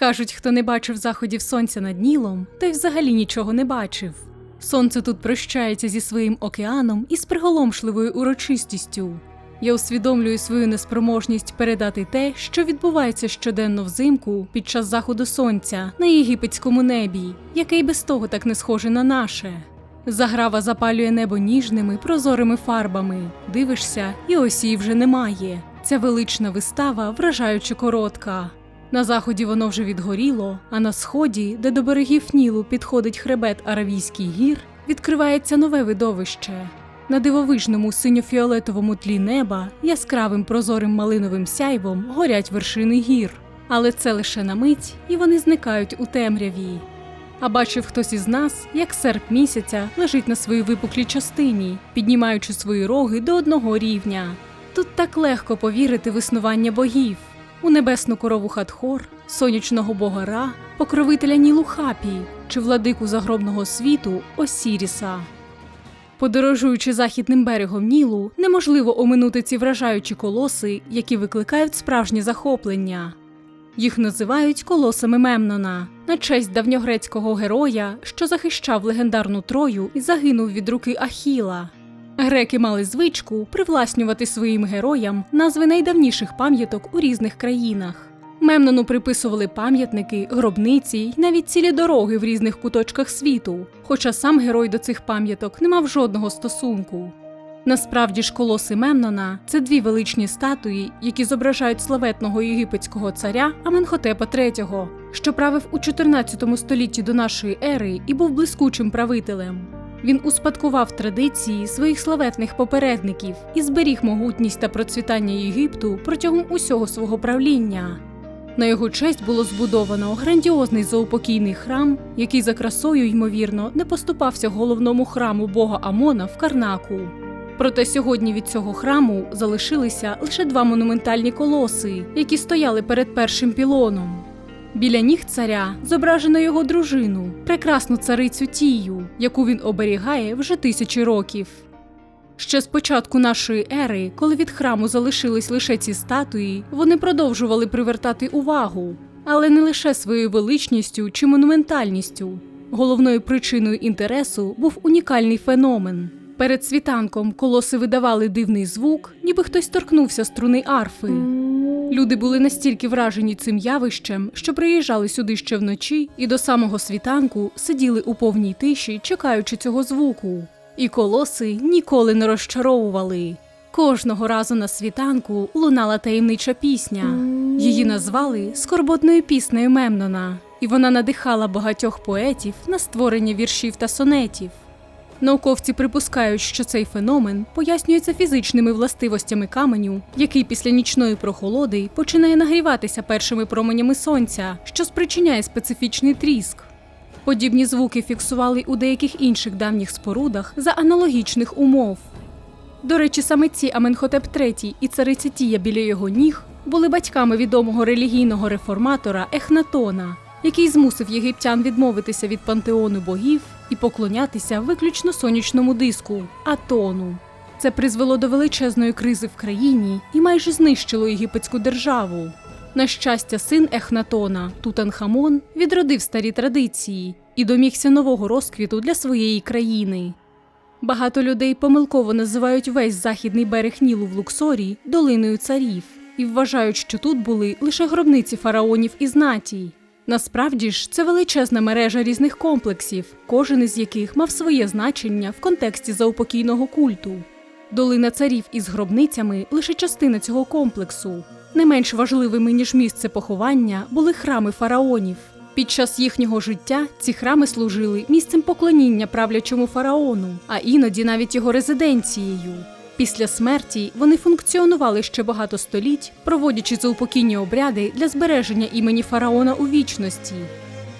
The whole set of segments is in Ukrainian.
Кажуть, хто не бачив заходів сонця над Нілом, той взагалі нічого не бачив. Сонце тут прощається зі своїм океаном і з приголомшливою урочистістю. Я усвідомлюю свою неспроможність передати те, що відбувається щоденно взимку під час заходу сонця на єгипетському небі, яке й без того так не схоже на наше. Заграва запалює небо ніжними, прозорими фарбами. Дивишся, і осі вже немає. Ця велична вистава вражаюче коротка. На заході воно вже відгоріло, а на сході, де до берегів Нілу підходить хребет Аравійський гір, відкривається нове видовище. На дивовижному синьо-фіолетовому тлі неба яскравим прозорим малиновим сяйвом горять вершини гір. Але це лише на мить, і вони зникають у темряві. А бачив хтось із нас, як серп місяця лежить на своїй випуклій частині, піднімаючи свої роги до одного рівня. Тут так легко повірити в існування богів у небесну корову Хатхор, сонячного бога Ра, покровителя Нілу Хапі чи владику загробного світу Осіріса. Подорожуючи західним берегом Нілу, неможливо оминути ці вражаючі колоси, які викликають справжнє захоплення. Їх називають колосами Мемнона на честь давньогрецького героя, що захищав легендарну Трою і загинув від руки Ахіла. Греки мали звичку привласнювати своїм героям назви найдавніших пам'яток у різних країнах. Мемнону приписували пам'ятники, гробниці й навіть цілі дороги в різних куточках світу, хоча сам герой до цих пам'яток не мав жодного стосунку. Насправді ж колоси Мемнона це дві величні статуї, які зображають славетного єгипетського царя Аменхотепа III, що правив у 14 столітті до нашої ери і був блискучим правителем. Він успадкував традиції своїх славетних попередників і зберіг могутність та процвітання Єгипту протягом усього свого правління. На його честь було збудовано грандіозний заупокійний храм, який за красою, ймовірно, не поступався головному храму бога Амона в Карнаку. Проте сьогодні від цього храму залишилися лише два монументальні колоси, які стояли перед першим пілоном. Біля ніг царя зображено його дружину, прекрасну царицю Тію, яку він оберігає вже тисячі років. Ще з початку нашої ери, коли від храму залишились лише ці статуї, вони продовжували привертати увагу, але не лише своєю величністю чи монументальністю. Головною причиною інтересу був унікальний феномен. Перед світанком колоси видавали дивний звук, ніби хтось торкнувся струни арфи. Люди були настільки вражені цим явищем, що приїжджали сюди ще вночі і до самого світанку сиділи у повній тиші, чекаючи цього звуку. І колоси ніколи не розчаровували. Кожного разу на світанку лунала таємнича пісня. Її назвали скорботною піснею Мемнона, і вона надихала багатьох поетів на створення віршів та сонетів. Науковці припускають, що цей феномен пояснюється фізичними властивостями каменю, який після нічної прохолоди починає нагріватися першими променями сонця, що спричиняє специфічний тріск. Подібні звуки фіксували у деяких інших давніх спорудах за аналогічних умов. До речі, саме ці Аменхотеп III і цариця Тія біля його ніг були батьками відомого релігійного реформатора Ехнатона, який змусив єгиптян відмовитися від пантеону богів і поклонятися виключно сонячному диску Атону. Це призвело до величезної кризи в країні і майже знищило єгипетську державу. На щастя, син Ехнатона, Тутанхамон, відродив старі традиції і домігся нового розквіту для своєї країни. Багато людей помилково називають весь західний берег Нілу в Луксорі долиною царів і вважають, що тут були лише гробниці фараонів і знаті. Насправді ж це величезна мережа різних комплексів, кожен із яких мав своє значення в контексті заупокійного культу. Долина царів із гробницями лише частина цього комплексу. Не менш важливими, ніж місце поховання, були храми фараонів. Під час їхнього життя ці храми служили місцем поклоніння правлячому фараону, а іноді навіть його резиденцією. Після смерті вони функціонували ще багато століть, проводячи заупокійні обряди для збереження імені фараона у вічності.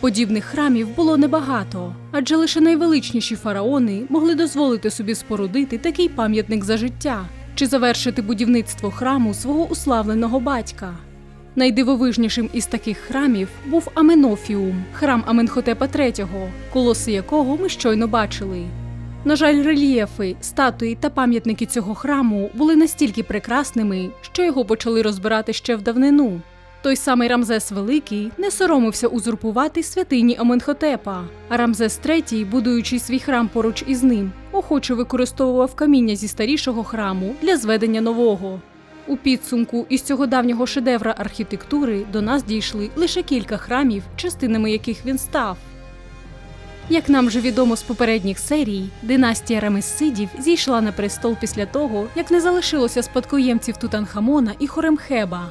Подібних храмів було небагато, адже лише найвеличніші фараони могли дозволити собі спорудити такий пам'ятник за життя чи завершити будівництво храму свого уславленого батька. Найдивовижнішим із таких храмів був Аменофіум, храм Аменхотепа III, колоси якого ми щойно бачили. На жаль, рельєфи, статуї та пам'ятники цього храму були настільки прекрасними, що його почали розбирати ще в давнину. Той самий Рамзес Великий не соромився узурпувати святині Аменхотепа, а Рамзес III, будуючи свій храм поруч із ним, охоче використовував каміння зі старішого храму для зведення нового. У підсумку із цього давнього шедевра архітектури до нас дійшли лише кілька храмів, частинами яких він став. Як нам вже відомо з попередніх серій, династія Рамессидів зійшла на престол після того, як не залишилося спадкоємців Тутанхамона і Хоремхеба.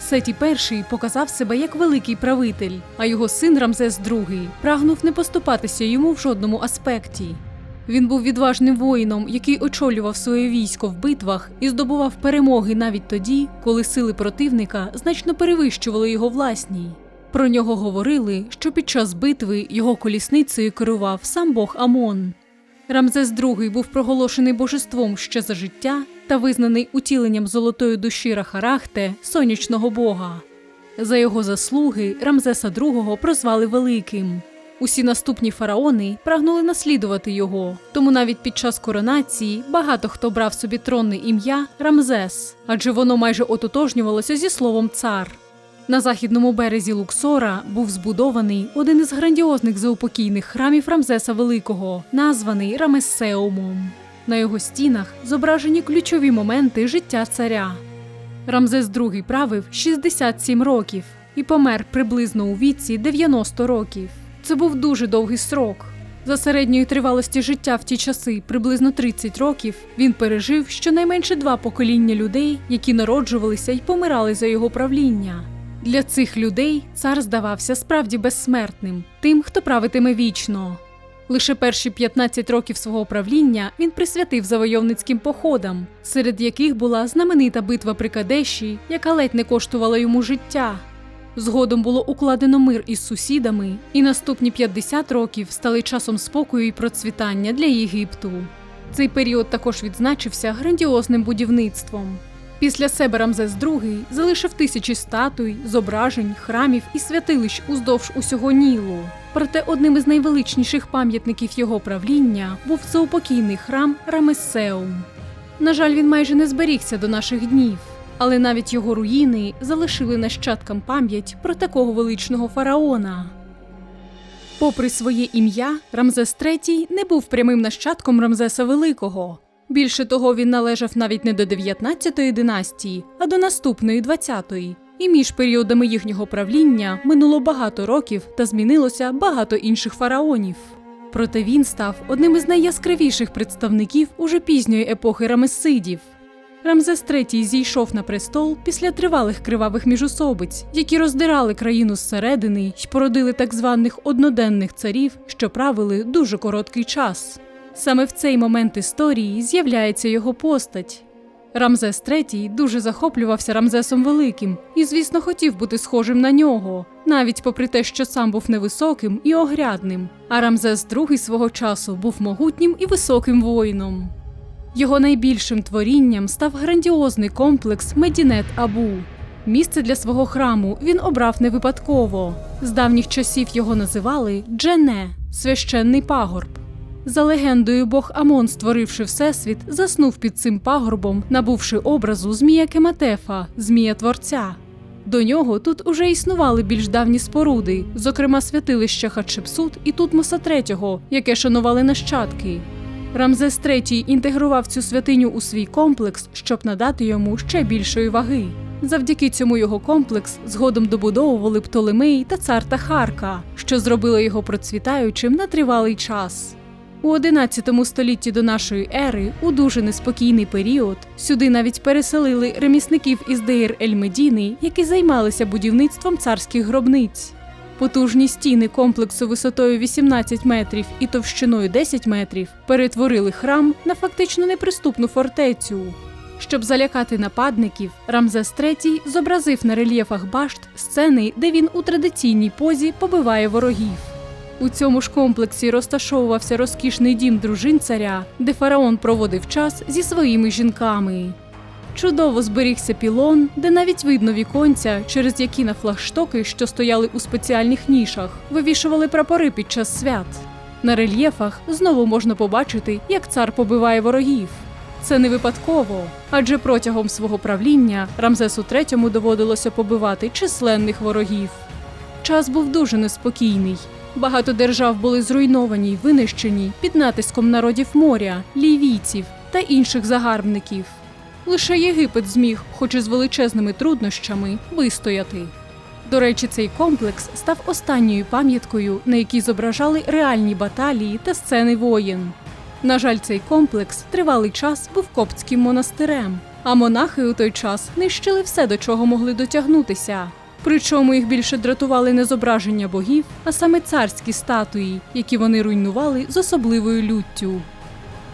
Сеті І показав себе як великий правитель, а його син Рамзес II прагнув не поступатися йому в жодному аспекті. Він був відважним воїном, який очолював своє військо в битвах і здобував перемоги навіть тоді, коли сили противника значно перевищували його власні. Про нього говорили, що під час битви його колісницею керував сам Бог Амон. Рамзес II був проголошений божеством ще за життя та визнаний утіленням золотої душі Рахарахте, сонячного бога. За його заслуги Рамзеса II прозвали Великим. Усі наступні фараони прагнули наслідувати його, тому навіть під час коронації багато хто брав собі тронне ім'я Рамзес, адже воно майже ототожнювалося зі словом цар. На західному березі Луксора був збудований один із грандіозних заупокійних храмів Рамзеса Великого, названий Рамесеумом. На його стінах зображені ключові моменти життя царя. Рамзес II правив 67 років і помер приблизно у віці 90 років. Це був дуже довгий срок. За середньої тривалості життя в ті часи, приблизно 30 років, він пережив щонайменше два покоління людей, які народжувалися й помирали за його правління. Для цих людей цар здавався справді безсмертним, тим, хто правитиме вічно. Лише перші 15 років свого правління він присвятив завойовницьким походам, серед яких була знаменита битва при Кадеші, яка ледь не коштувала йому життя. Згодом було укладено мир із сусідами, і наступні 50 років стали часом спокою і процвітання для Єгипту. Цей період також відзначився грандіозним будівництвом. Після себе Рамзес II залишив тисячі статуй, зображень, храмів і святилищ уздовж усього Нілу. Проте одним із найвеличніших пам'ятників його правління був заупокійний храм Рамесеум. На жаль, він майже не зберігся до наших днів, але навіть його руїни залишили нащадкам пам'ять про такого величного фараона. Попри своє ім'я, Рамзес III не був прямим нащадком Рамзеса Великого. Більше того, він належав навіть не до 19-ї династії, а до наступної 20-ї. І між періодами їхнього правління минуло багато років та змінилося багато інших фараонів. Проте він став одним із найяскравіших представників уже пізньої епохи Рамесидів. Рамзес III зійшов на престол після тривалих кривавих міжусобиць, які роздирали країну зсередини й породили так званих одноденних царів, що правили дуже короткий час. Саме в цей момент історії з'являється його постать. Рамзес III дуже захоплювався Рамзесом Великим і, звісно, хотів бути схожим на нього, навіть попри те, що сам був невисоким і огрядним. А Рамзес II свого часу був могутнім і високим воїном. Його найбільшим творінням став грандіозний комплекс Медінет Абу. Місце для свого храму він обрав не випадково. З давніх часів його називали Джене священний пагорб. За легендою, Бог Амон, створивши всесвіт, заснув під цим пагорбом, набувши образу Змія Кематефа, Змія Творця. До нього тут уже існували більш давні споруди, зокрема святилище Хатшепсут і Тутмоса III, яке шанували нащадки. Рамзес III інтегрував цю святиню у свій комплекс, щоб надати йому ще більшої ваги. Завдяки цьому його комплекс згодом добудовували Птолемей та цар Тахарка, що зробило його процвітаючим на тривалий час. У 11 столітті до нашої ери, у дуже неспокійний період, сюди навіть переселили ремісників із Дейр Ель-Медіни, які займалися будівництвом царських гробниць. Потужні стіни комплексу висотою 18 метрів і товщиною 10 метрів перетворили храм на фактично неприступну фортецю. Щоб залякати нападників, Рамзес III зобразив на рельєфах башт сцени, де він у традиційній позі побиває ворогів. У цьому ж комплексі розташовувався розкішний дім дружин царя, де фараон проводив час зі своїми жінками. Чудово зберігся пілон, де навіть видно віконця, через які на флагштоки, що стояли у спеціальних нішах, вивішували прапори під час свят. На рельєфах знову можна побачити, як цар побиває ворогів. Це не випадково, адже протягом свого правління Рамзесу III доводилося побивати численних ворогів. Час був дуже неспокійний. Багато держав були зруйновані й винищені під натиском народів моря, лівійців та інших загарбників. Лише Єгипет зміг, хоч і з величезними труднощами, вистояти. До речі, цей комплекс став останньою пам'яткою, на якій зображали реальні баталії та сцени воєн. На жаль, цей комплекс тривалий час був коптським монастирем, а монахи у той час нищили все, до чого могли дотягнутися. Причому їх більше дратували не зображення богів, а саме царські статуї, які вони руйнували з особливою люттю.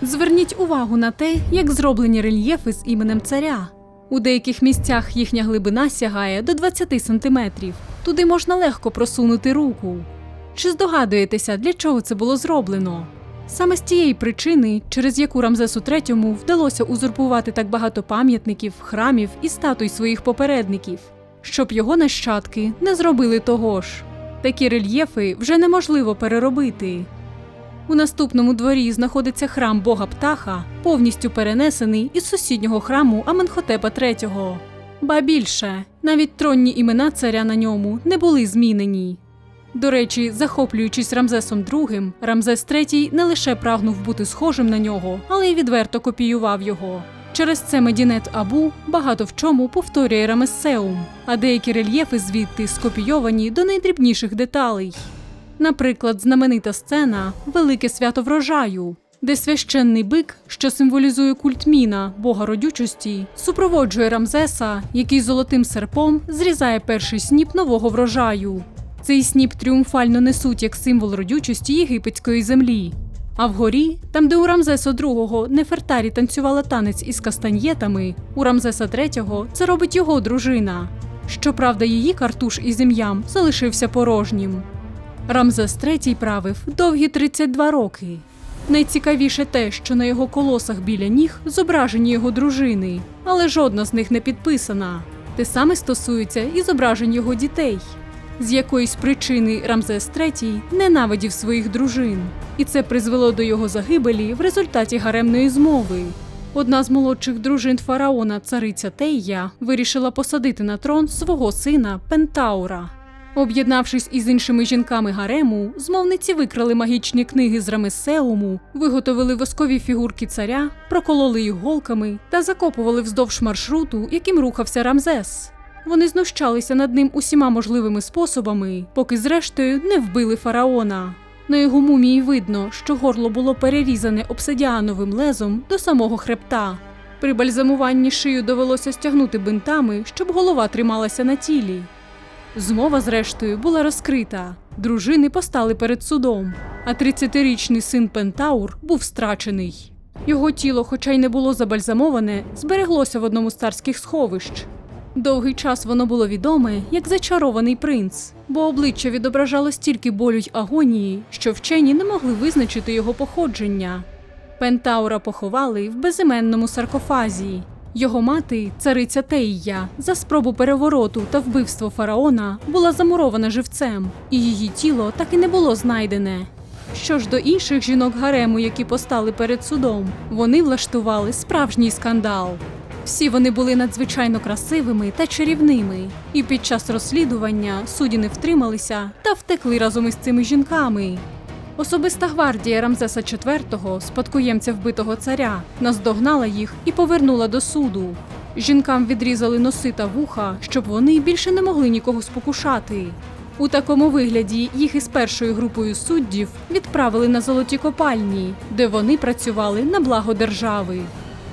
Зверніть увагу на те, як зроблені рельєфи з іменем царя. У деяких місцях їхня глибина сягає до 20 сантиметрів. Туди можна легко просунути руку. Чи здогадуєтеся, для чого це було зроблено? Саме з тієї причини, через яку Рамзесу III вдалося узурпувати так багато пам'ятників, храмів і статуй своїх попередників, щоб його нащадки не зробили того ж. Такі рельєфи вже неможливо переробити. У наступному дворі знаходиться храм Бога Птаха, повністю перенесений із сусіднього храму Аменхотепа III. Ба більше, навіть тронні імена царя на ньому не були змінені. До речі, захоплюючись Рамзесом II, Рамзес III не лише прагнув бути схожим на нього, але й відверто копіював його. Через це Медінет Абу багато в чому повторює Рамесеум, а деякі рельєфи звідти скопійовані до найдрібніших деталей. Наприклад, знаменита сцена Велике свято врожаю, де священний бик, що символізує культ Міна, бога родючості, супроводжує Рамзеса, який золотим серпом зрізає перший сніп нового врожаю. Цей сніп тріумфально несуть як символ родючості єгипетської землі. А вгорі, там, де у Рамзеса II Нефертарі танцювала танець із кастаньєтами, у Рамзеса III це робить його дружина. Щоправда, її картуш із ім'ям залишився порожнім. Рамзес III правив довгі 32 роки. Найцікавіше те, що на його колосах біля ніг зображені його дружини, але жодна з них не підписана. Те саме стосується і зображень його дітей. З якоїсь причини Рамзес III ненавидів своїх дружин, і це призвело до його загибелі в результаті гаремної змови. Одна з молодших дружин фараона, цариця Тейя, вирішила посадити на трон свого сина Пентаура. Об'єднавшись із іншими жінками гарему, змовниці викрали магічні книги з Рамесеуму, виготовили воскові фігурки царя, прокололи їх голками та закопували вздовж маршруту, яким рухався Рамзес. Вони знущалися над ним усіма можливими способами, поки зрештою не вбили фараона. На його мумії видно, що горло було перерізане обсидіановим лезом до самого хребта. При бальзамуванні шию довелося стягнути бинтами, щоб голова трималася на тілі. Змова, зрештою, була розкрита. Дружини постали перед судом, а 30-річний син Пентаур був страчений. Його тіло, хоча й не було забальзамоване, збереглося в одному з царських сховищ. Довгий час воно було відоме як зачарований принц, бо обличчя відображало стільки болю й агонії, що вчені не могли визначити його походження. Пентаура поховали в безіменному саркофазі. Його мати, цариця Теїя, за спробу перевороту та вбивство фараона була замурована живцем, і її тіло так і не було знайдене. Що ж до інших жінок гарему, які постали перед судом, вони влаштували справжній скандал. Всі вони були надзвичайно красивими та чарівними, і під час розслідування судді не втрималися та втекли разом із цими жінками. Особиста гвардія Рамзеса IV, спадкоємця вбитого царя, наздогнала їх і повернула до суду. Жінкам відрізали носи та вуха, щоб вони більше не могли нікого спокушати. У такому вигляді їх із першою групою суддів відправили на золоті копальні, де вони працювали на благо держави.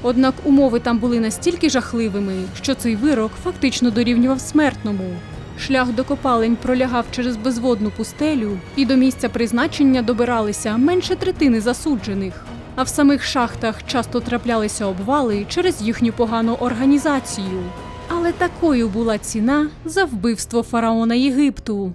Однак умови там були настільки жахливими, що цей вирок фактично дорівнював смертному. Шлях до копалень пролягав через безводну пустелю, і до місця призначення добиралися менше третини засуджених. А в самих шахтах часто траплялися обвали через їхню погану організацію. Але такою була ціна за вбивство фараона Єгипту.